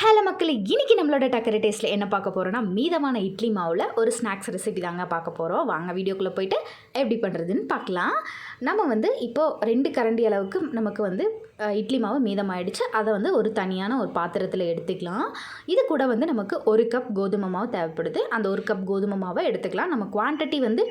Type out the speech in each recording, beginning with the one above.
Hello மக்கள் இன்னைக்கு நம்மளோட டக்கரை டேஸ்ட்டில் என்ன பார்க்க போகிறோன்னா மீதமான இட்லி மாவில் ஒரு ஸ்நாக்ஸ் ரெசிபி தாங்க பார்க்க போகிறோம் வாங்க வீடியோக்குள்ளே போயிட்டு எப்படி பண்ணுறதுன்னு பார்க்கலாம். நம்ம வந்து இப்போது ரெண்டு கரண்டி அளவுக்கு நமக்கு வந்து இட்லி மாவு மீதமாயிடுச்சு. அதை வந்து ஒரு தனியான ஒரு பாத்திரத்தில் எடுத்துக்கலாம். இது கூட வந்து நமக்கு ஒரு கப் கோதுமை மாவு தேவைப்படுது. அந்த ஒரு கப் கோதுமை மாவை எடுத்துக்கலாம். நம்ம குவான்டிட்டி வந்து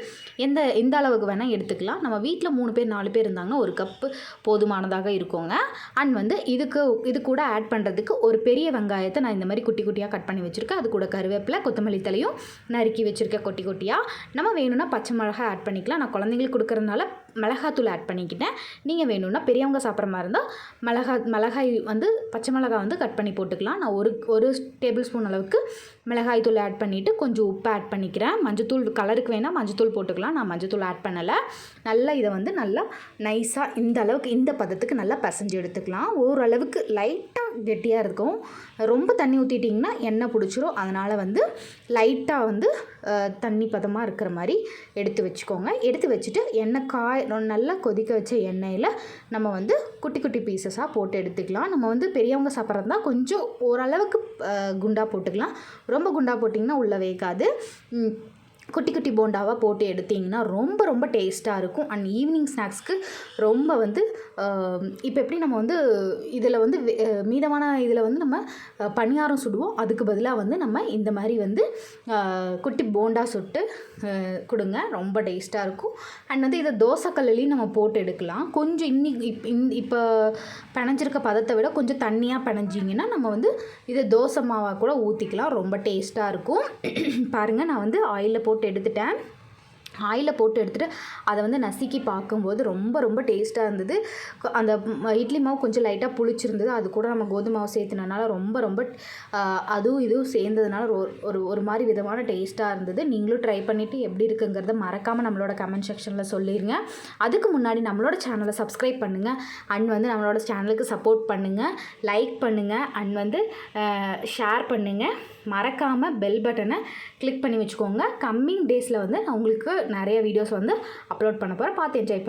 எந்த எந்த அளவுக்கு வேணால் எடுத்துக்கலாம். நம்ம வீட்டில் மூணு பேர் நாலு பேர் இருந்தாங்கன்னா ஒரு கப்பு போதுமானதாக இருக்குங்க. அண்ட் வந்து இதுக்கு இது கூட ஆட் பண்ணுறதுக்கு ஒரு பெரிய வெங்காயத்தை நான் இந்த மாதிரி குட்டி குட்டியாக கட் பண்ணி வச்சுருக்கேன். அது கூட கருவேப்பிலை கொத்தமல்லி தலையும் நறுக்கி வச்சுருக்கேன் கொட்டி கொட்டியாக நம்ம வேணும்னா பச்சை மிளகாய் ஆட் பண்ணிக்கலாம். நான் குழந்தைங்களுக்கு கொடுக்குறதுனால மிளகா மிளகாத்தூள் ஆட் பண்ணிக்கிட்டேன். நீங்கள் வேணும்னா பெரியவங்க சாப்பிட்ற மாதிரி இருந்தால் மிளகாய் மிளகாய் வந்து பச்சை மிளகாய் வந்து கட் பண்ணி போட்டுக்கலாம். நான் ஒரு ஒரு டேபிள் ஸ்பூன் அளவுக்கு மிளகாய் தூள் ஆட் பண்ணிவிட்டு கொஞ்சம் உப்பு ஆட் பண்ணிக்கிறேன். மஞ்சத்தூள் கலருக்கு வேணால் மஞ்சத்தூள் போட்டுக்கலாம். நான் மஞ்சத்தூள் ஆட் பண்ணலை. நல்லா இதை வந்து நல்லா நைஸாக இந்த அளவுக்கு இந்த பதத்துக்கு நல்லா பிசைஞ்சு எடுத்துக்கலாம். ஓரளவுக்கு லைட்டாக கெட்டியாக இருக்கும் ரொம்ப தண்ணி ஊற்றிட்டிங்கன்னா எண்ணெய் பிடிச்சிரும். அதனால் வந்து லைட்டாக வந்து தண்ணி பதமாக இருக்கிற மாதிரி எடுத்து வச்சுக்கோங்க. எடுத்து வச்சுட்டு எண்ணெய் காய் நல்லா கொதிக்க வச்ச எண்ணெயில் நம்ம வந்து குட்டி குட்டி பீசஸாக போட்டு எடுத்துக்கலாம். நம்ம வந்து பெரியவங்க சாப்பிட்றதா கொஞ்சம் ஓரளவுக்கு குண்டாக போட்டுக்கலாம். ரொம்ப குண்டாக போட்டிங்கன்னா உள்ளே வேகாது. குட்டி குட்டி போண்டாவாக போட்டு எடுத்திங்கன்னா ரொம்ப ரொம்ப டேஸ்ட்டாக இருக்கும். அண்ட் ஈவினிங் ஸ்நாக்ஸ்க்கு ரொம்ப வந்து இப்போ எப்படி நம்ம வந்து இதில் வந்து மீதமான இதில் வந்து நம்ம பணியாரம் சுடுவோம். அதுக்கு பதிலாக வந்து நம்ம இந்த மாதிரி வந்து குட்டி போண்டா சுட்டு கொடுங்க. ரொம்ப டேஸ்ட்டாக இருக்கும். அண்ட் வந்து இதை தோசைக்கல்லையும் நம்ம போட்டு எடுக்கலாம். கொஞ்சம் இன்னி இப் இந் இப்போ பிணைஞ்சிருக்க பதத்தை விட கொஞ்சம் தண்ணியாக பிணைஞ்சிங்கன்னா நம்ம வந்து இதை தோசை மாவாக கூட ஊற்றிக்கலாம் ரொம்ப டேஸ்ட்டாக இருக்கும். பாருங்கள் நான் வந்து ஆயிலில் போட்டு எடுத்துட்டேன். ஆயிலில் போட்டு எடுத்துகிட்டு அதை வந்து நசுக்கி பார்க்கும்போது ரொம்ப ரொம்ப டேஸ்ட்டாக இருந்தது. அந்த இட்லி மாவு கொஞ்சம் லைட்டாக புளிச்சிருந்தது. அது கூட நம்ம கோதுமை மாவு சேர்த்துனனால ரொம்ப ரொம்ப அதுவும் இதுவும் சேர்ந்ததுனால ஒரு ஒரு மாதிரி விதமான டேஸ்ட்டாக இருந்தது. நீங்களும் ட்ரை பண்ணிவிட்டு எப்படி இருக்குங்கிறத மறக்காமல் நம்மளோட கமெண்ட் செக்ஷனில் சொல்லிடுங்க அதுக்கு முன்னாடி நம்மளோட சேனலை சப்ஸ்கிரைப் பண்ணுங்கள் அண்ட் வந்து நம்மளோட சேனலுக்கு சப்போர்ட் பண்ணுங்கள் லைக் பண்ணுங்கள் அண்ட் வந்து ஷேர் பண்ணுங்கள் மறக்காமல் பெல் பட்டனை கிளிக் பண்ணி வச்சுக்கோங்க. கம்மிங் டேஸில் வந்து நான் உங்களுக்கு நிறைய வீடியோஸ் வந்து அப்லோட் பண்ண போகிறேன் பார்த்து என்ஜாய் பண்ணி